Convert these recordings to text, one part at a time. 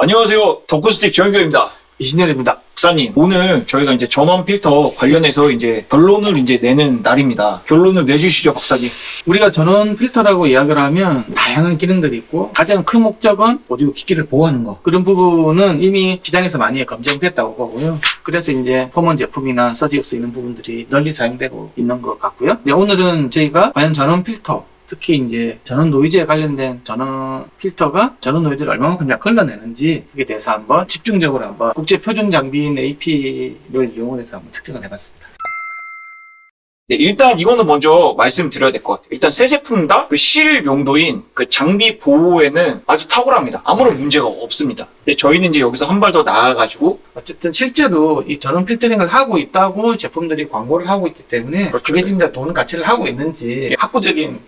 안녕하세요. 덕후스틱 정규입니다. 이신열입니다. 박사님, 오늘 저희가 이제 전원 필터 관련해서 이제 결론을 이제 내는 날입니다. 결론을 내주시죠, 박사님. 우리가 전원 필터라고 이야기를 하면 다양한 기능들이 있고 가장 큰 목적은 오디오 기기를 보호하는 거. 그런 부분은 이미 시장에서 많이 검증됐다고 보고요. 그래서 이제 포먼 제품이나 서지에 쓰이는 부분들이 널리 사용되고 있는 것 같고요. 네, 오늘은 저희가 과연 전원 필터 특히 이제 전원 노이즈에 관련된 전원 필터가 전원 노이즈를 얼마만큼 걸러내는지 그에 대해서 한번 집중적으로 한번 국제 표준 장비인 AP를 이용을 해서 한번 측정을 해봤습니다. 네, 일단 이거는 먼저 말씀드려야 될 것 같아요. 일단 새 제품 다 그 실 용도인 그 장비 보호에는 아주 탁월합니다. 아무런 문제가 없습니다. 근데 저희는 이제 여기서 한 발 더 나아가지고 어쨌든 실제로 이 전원 필터링을 하고 있다고 제품들이 광고를 하고 있기 때문에 그렇죠. 그게 진짜 돈 가치를 하고 있는지 예. 학구적인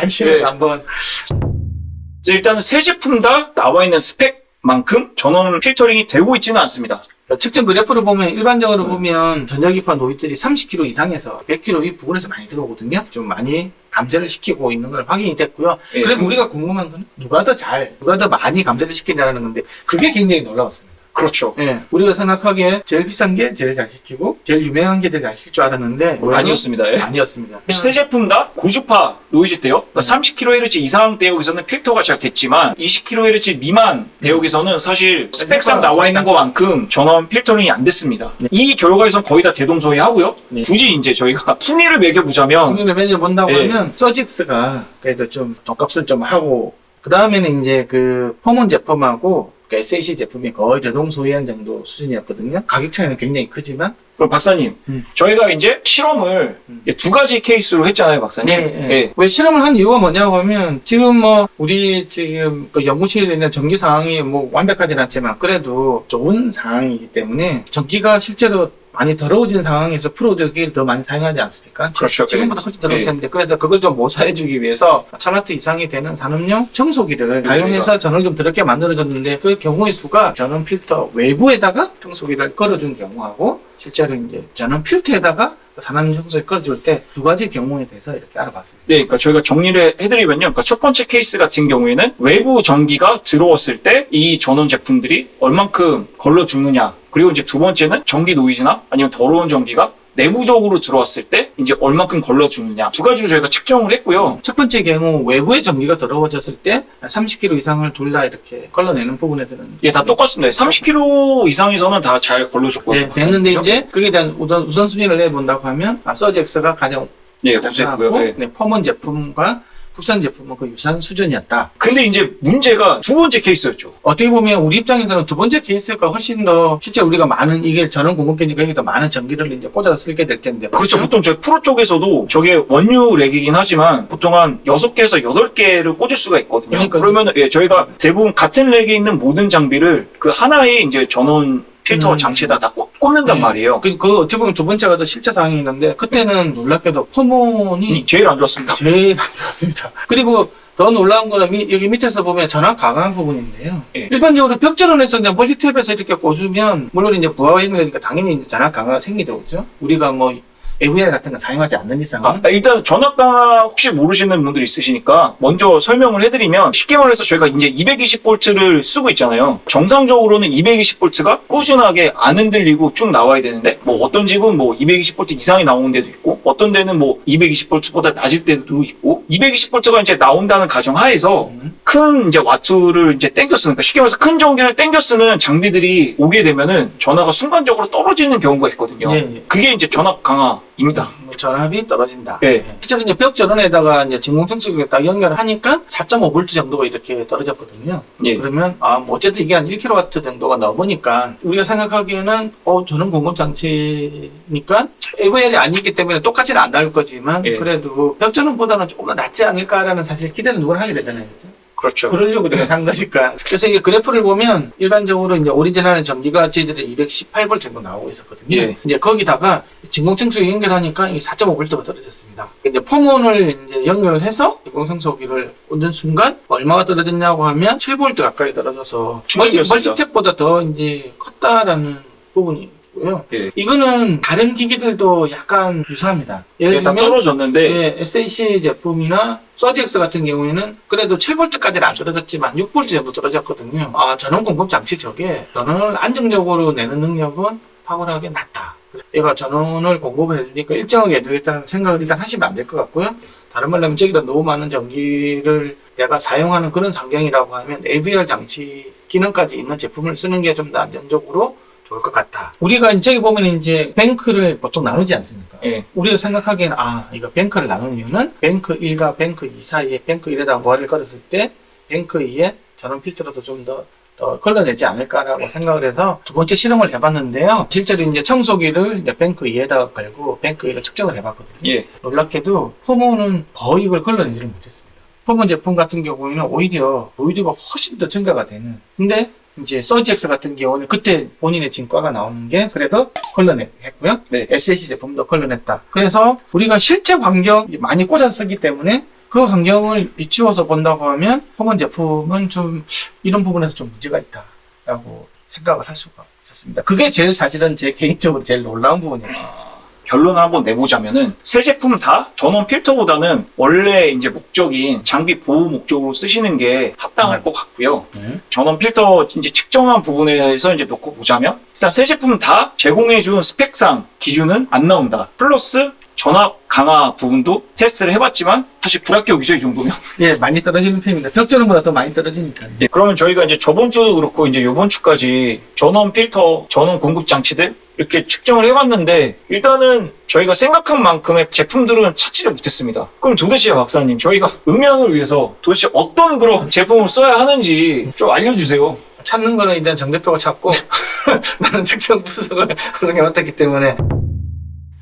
관심을 예. 한번 그래서 일단은 새 제품 다 나와 있는 스펙만큼 전원 필터링이 되고 있지는 않습니다. 측정 그래프를 보면 일반적으로 네. 보면 전자기파 노이들이 30km 이상에서 100km 이 부근에서 많이 들어오거든요. 좀 많이 감쇄를 시키고 있는 걸 확인이 됐고요. 예, 그럼 그- 우리가 궁금한 건 누가 더 잘, 누가 더 많이 감쇄를 시키냐라는 건데 그게 굉장히 놀라웠습니다. 그렇죠. 예, 우리가 생각하기에 제일 비싼 게 제일 잘 시키고 제일 유명한 게 제일 잘 시킬 줄 알았는데 아니었습니다. 예. 아니었습니다. 새 제품 다 고주파 노이즈 대역, 그러니까 30kHz 이상 대역에서는 필터가 잘 됐지만 20kHz 미만 대역에서는 사실 스펙상 나와 있는 것만큼 전원 필터링이 안 됐습니다. 네. 이 결과에선 거의 다 대동소이하고요. 네. 굳이 이제 저희가 순위를 매겨보자면 승리를 매겨 본다고 예. 하면 서직스가 그래도 좀 돈값을 좀 하고 그 다음에는 이제 그 포먼 제품하고 그 SAC 제품이 거의 대동 소이한 정도 수준이었거든요. 가격 차이는 굉장히 크지만 그럼 박사님, 음. 저희가 이제 실험을 음. 이제 두 가지 케이스로 했잖아요, 박사님. 네, 예. 왜 실험을 한 이유가 뭐냐고 하면 지금 뭐 우리 지금 그 연구실에 있는 전기 상황이 뭐 완벽하진 않지만 그래도 좋은 상황이기 때문에 전기가 실제로 많이 더러워진 상황에서 프로드기를 더 많이 사용하지 않습니까? 그렇죠. 지금보다 훨씬 더러울 예. 텐데 그래서 그걸 좀 모사해주기 위해서 1000와트 이상이 되는 산업용 청소기를 사용해서 전원을 좀 더럽게 만들어줬는데 그 경우의 수가 전원 필터 외부에다가 청소기를 걸어준 경우하고 실제로 이제 전원 필터에다가 산업 청소기 걸어줄 때 두 가지 경우에 대해서 이렇게 알아봤습니다. 네, 그러니까 저희가 정리를 해드리면요. 그러니까 첫 번째 케이스 같은 경우에는 외부 전기가 들어왔을 때 이 전원 제품들이 얼만큼 걸러 죽느냐. 그리고 이제 두 번째는 전기 노이즈나 아니면 더러운 전기가 내부적으로 들어왔을 때 이제 얼만큼 걸러 죽느냐. 두 가지로 저희가 측정을 했고요. 첫 번째 경우 외부의 전기가 더러워졌을 때 30km 이상을 둘 다 이렇게 걸러내는 부분에서는 예, 다 똑같습니다. 30km 이상에서는 다 잘 걸러줬고요. 네, 됐는데 이제 그게 대한 우선 우선순위를 내본다고 하면 아, 서젝스가 가장 네, 우수했고요. 네. 네, 퍼먼 제품과 국산 제품은 그 유사한 수준이었다. 근데 이제 문제가 두 번째 케이스였죠. 어떻게 보면 우리 입장에서는 두 번째 케이스가 훨씬 더 실제 우리가 많은 이게 전원 공급계니까 여기다 많은 전기를 이제 꽂아서 쓸게 될 텐데 그렇죠. 보통 저희 프로 쪽에서도 저게 원유 렉이긴 하지만 보통 한 6개에서 8개를 꽂을 수가 있거든요. 그러니까요. 그러면 예, 저희가 대부분 같은 렉에 있는 모든 장비를 그 하나의 이제 전원 필터 음. 장치에다 다 꽂, 꽂는단 네. 말이에요. 그, 그 어떻게 보면 두 번째가 더 실제 상황이 있는데 그때는 놀랍게도 퍼몬이 이 제일 안 좋았습니다. 제일 안 좋았습니다. 그리고 더 놀라운 거는 미- 여기 밑에서 보면 전압 강한 부분인데요. 예. 일반적으로 벽전원에서 그냥 멀티탭에서 이렇게 꽂으면 물론 이제 부하가 연결되니까 당연히 이제 전압 강화가 생기죠. 우리가 뭐 AVR 같은 거 사용하지 않는 이상은 아, 일단 전압 강화 혹시 모르시는 분들이 있으시니까 먼저 설명을 해드리면 쉽게 말해서 저희가 이제 220볼트를 쓰고 있잖아요. 정상적으로는 220볼트가 꾸준하게 안 흔들리고 쭉 나와야 되는데 뭐 어떤 집은 뭐 220볼트 이상이 나오는 데도 있고 어떤 데는 뭐 220볼트보다 낮을 때도 있고 220볼트가 이제 나온다는 가정 하에서 음. 큰 이제 와트를 이제 땡겨 쓰는, 그러니까 쉽게 말해서 큰 전기를 땡겨 쓰는 장비들이 오게 되면은 전압가 순간적으로 떨어지는 경우가 있거든요. 예, 예. 그게 이제 전압 강화 입니다. 뭐 전압이 떨어진다. 예. 실제로 이제 벽 전원에다가 이제 진공청소기를 딱 연결을 하니까 4.5V 정도가 이렇게 떨어졌거든요. 예. 그러면 아, 뭐 어쨌든 이게 한 1kW 정도가 넘으니까 우리가 생각하기에는 어, 저는 공급 장치니까 AVL이 아니기 때문에 똑같이는 안 나올 거지만 예. 그래도 벽 전원보다는 조금 더 낫지 않을까라는 사실 기대를 누구나 하게 되잖아요. 그죠? 그렇죠. 그러려고 내가 산 거니까. 그래서 이 그래프를 보면 일반적으로 이제 오리지널 전기가 저희들이 218V 정도 나오고 있었거든요. 예. 이제 거기다가 진공청소기 연결하니까 이 4.5V가 떨어졌습니다. 이제 포몬을 이제 연결을 해서 진공청소기를 꽂는 순간 얼마가 떨어졌냐고 하면 7V 가까이 떨어져서 멀티. 멀티탭보다 더 이제 컸다라는 부분이 있고요. 예. 이거는 다른 기기들도 약간 유사합니다. 예를 들면 떨어졌는데 예, SAC 제품이나 서지엑스 같은 경우에는 그래도 7V까지는 안 떨어졌지만 6V 정도 떨어졌거든요. 아, 전원 공급 장치 저게 전원을 안정적으로 내는 능력은 탁월하게 낮다. 얘가 전원을 공급을 해주니까 일정하게 해주겠다는 생각을 일단 하시면 안 될 것 같고요. 다른 말로 하면 저기다 너무 많은 전기를 내가 사용하는 그런 환경이라고 하면 AVR 장치 기능까지 있는 제품을 쓰는 게 좀 더 안정적으로 좋을 것 같다. 우리가 저기 보면 이제 뱅크를 보통 나누지 않습니까? 예. 우리가 생각하기에는 아 이거 뱅크를 나누는 이유는 뱅크 1과 뱅크 2 사이에 뱅크 1에다가 모아를 걸었을 때 뱅크 2에 전원 필터로도 좀더더 걸러내지 않을까라고 생각을 해서 두 번째 실험을 해봤는데요. 실제로 이제 청소기를 이제 뱅크 2에다가 걸고 뱅크 1을 측정을 해봤거든요. 예. 놀랍게도 포모는 거의 이걸 걸러내지를 못했습니다. 포모 제품 같은 경우에는 오히려 노이드가 훨씬 더 증가가 되는. 근데 이제 서지엑스 같은 경우는 그때 본인의 진과가 나오는 게 그래도 걸러냈고요. 네. SAC 제품도 걸러냈다. 그래서 우리가 실제 환경 많이 꽂아 쓰기 때문에 그 환경을 비추어서 본다고 하면 포먼 제품은 좀 이런 부분에서 좀 문제가 있다라고 생각을 할 수가 있었습니다. 그게 제일 사실은 제 개인적으로 제일 놀라운 부분이었어요. 결론을 한번 내보자면은 새 제품 다 전원 필터보다는 원래 이제 목적인 장비 보호 목적으로 쓰시는 게 합당할 음. 것 같고요. 네. 전원 필터 이제 측정한 부분에서 이제 놓고 보자면 일단 새 제품 다 제공해준 스펙상 기준은 안 나온다. 플러스 전압 강화 부분도 테스트를 해봤지만 사실 불합격 이죠 이 정도면. 예, 많이 떨어지는 편입니다. 벽전원보다 더 많이 떨어지니까요. 예, 그러면 저희가 이제 저번 주도 그렇고 이제 이번 주까지 전원 필터, 전원 공급 장치들 이렇게 측정을 해봤는데 일단은 저희가 생각한 만큼의 제품들은 찾지를 못했습니다. 그럼 도대체 박사님 저희가 음향을 위해서 도대체 어떤 그런 제품을 써야 하는지 좀 알려주세요. 찾는 거는 일단 정 대표가 찾고 나는 측정 분석을 하는 게 맞았기 때문에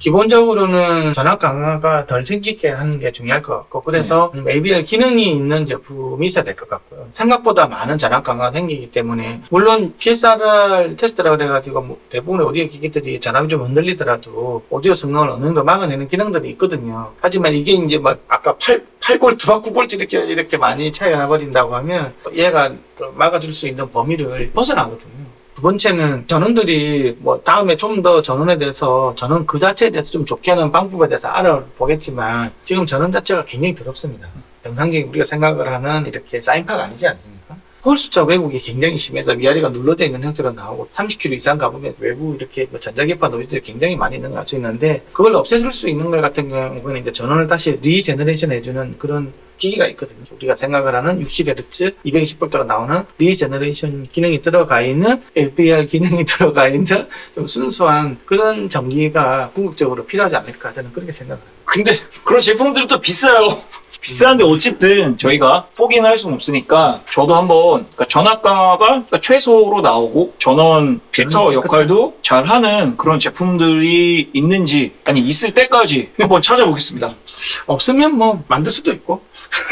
기본적으로는 전압 강화가 덜 생기게 하는 게 중요할 것 같고 그래서 ABR 기능이 있는 제품이 있어야 될 것 같고요. 생각보다 많은 전압 강화가 생기기 때문에 물론 PSRR 테스트라고 그래가지고 뭐 대부분의 오디오 기기들이 전압이 좀 흔들리더라도 오디오 성능을 어느 정도 막아내는 기능들이 있거든요. 하지만 이게 이제 막 아까 8, 8볼트와 9볼트 이렇게 이렇게 많이 차이가 나버린다고 하면 얘가 또 막아줄 수 있는 범위를 벗어나거든요. 두 번째는 전원들이 뭐 다음에 좀 더 전원에 대해서 전원 그 자체에 대해서 좀 좋게 하는 방법에 대해서 알아보겠지만 지금 전원 자체가 굉장히 더럽습니다. 정상적인 우리가 생각을 하는 이렇게 사인파가 아니지 않습니까? 홀 숫자 왜곡이 굉장히 심해서 위아래가 눌러져 있는 형태로 나오고 30km 이상 가보면 외부 이렇게 뭐 전자기파 노이즈들이 굉장히 많이 능가할 수 있는데 그걸 없애줄 수 있는 것 같은 경우는 이제 전원을 다시 리제너레이션 해주는 그런 기기가 있거든요. 우리가 생각을 하는 60Hz, 220V가 나오는 리제너레이션 기능이 들어가 있는 FBR 기능이 들어가 있는 좀 순수한 그런 전기가 궁극적으로 필요하지 않을까 저는 그렇게 생각합니다. 근데 그런 제품들은 또 비싸요. 비싼데 어쨌든 저희가 포기는 할 수는 없으니까 저도 한번 그러니까 전압 강화가 그러니까 최소로 나오고 전원 필터 역할도 잘 하는 그런 제품들이 있는지 아니 있을 때까지 한번 찾아보겠습니다. 없으면 뭐 만들 수도 있고 어,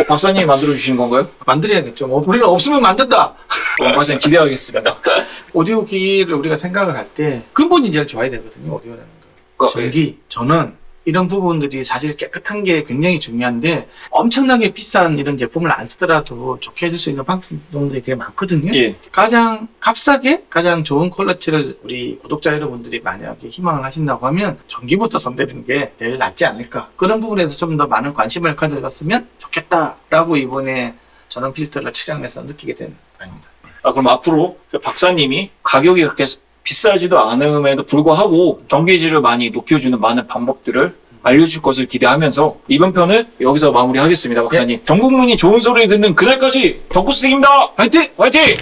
박사님이 만들어 주시는 건가요? 만들어야겠죠. 뭐 우리는 없으면 만든다. 어, 박사님 기대하겠습니다. 오디오 기기를 우리가 생각을 할 때 근본이 제일 좋아야 되거든요. 오디오라는 거. 그러니까 전기, 전원 이런 부분들이 사실 깨끗한 게 굉장히 중요한데 엄청나게 비싼 이런 제품을 안 쓰더라도 좋게 해줄 수 있는 방법들이 되게 많거든요. 예. 가장 값싸게 가장 좋은 퀄리티를 우리 구독자 여러분들이 만약에 희망을 하신다고 하면 전기부터 선대는 게 제일 낫지 않을까 그런 부분에서 좀 더 많은 관심을 가져갔으면 좋겠다라고 이번에 전원 필터를 측정해서 느끼게 된 바입니다. 아, 그럼 앞으로 박사님이 가격이 그렇게 비싸지도 않음에도 불구하고 전기질을 많이 높여주는 많은 방법들을 알려줄 것을 기대하면서 이번 편을 여기서 마무리하겠습니다, 박사님. 전 국민이 좋은 소리를 듣는 그날까지 덕구스입니다. 화이팅! 화이팅!